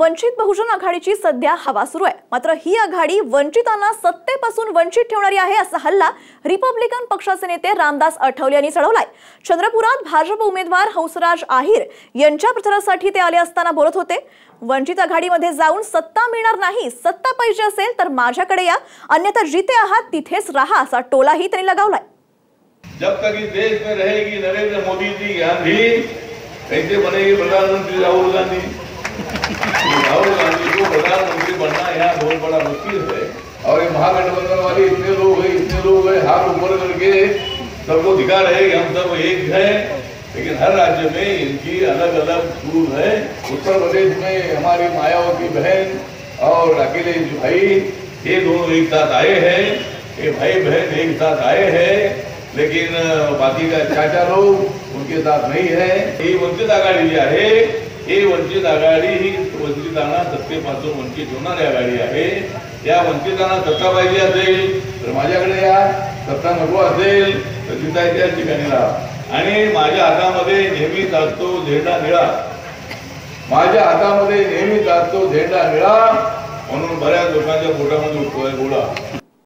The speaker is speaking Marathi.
वंचित बहुजन आघाडीची सध्या हवा सुरू आहे. मात्र ही आघाडी वंचितांना सत्तेपासून वंचित ठेवणारी आहे असा हल्ला रिपब्लिकन पक्षाचे नेते रामदास आठवले यांनी चढवलाय. चंद्रपुरात भाजप उमेदवार हंसराज आहिर यांच्या प्रचारासाठी ते आले असताना बोलत होते. वंचित आघाडीमध्ये जाऊन सत्ता मिळणार नाही सत्ता पाहिजे असेल तर माझ्याकडे या अन्यथा जिथे आहात तिथेच राहा असा टोलाही त्यांनी लगावलाय. जब तक इस देश में रहेगी नरेंद्र मोदी जी गांधी ऐसे बनेगी प्रधानमंत्री राहुल गांधी। बनना यहाँ बहुत बड़ा मुश्किल है। और ये महागठबंधन वाले इतने लोग हैं, इतने लोग हैं, हाथ ऊपर करके सबको दिखा रहे कि हम सब एक हैं। लेकिन हर राज्य में इनकी अलग अलग रूल है। उत्तर प्रदेश में हमारी मायावती बहन और अखिलेश भाई, ये दोनों एक साथ आए हैं। ये भाई बहन एक साथ आए हैं, लेकिन बाकी का चाचा लोग उनके साथ नहीं है। ही वंचित आघाडी आहे हे वंचित आघाडी ही वंचितांना सत्तेपासून वंचित होणारी आघाडी आहे. या वंचितांना सत्ता पाहिजे असेल तर माझ्याकडे या. सत्ता नको असेल तर तिथं त्या ठिकाणी राहा आणि माझ्या हातामध्ये नेहमीच असतो झेंडा निळा. माझ्या हातामध्ये नेहमीच असतो झेंडा निळा. म्हणून बऱ्याच लोकांच्या पोटामध्ये उठतोय गोळा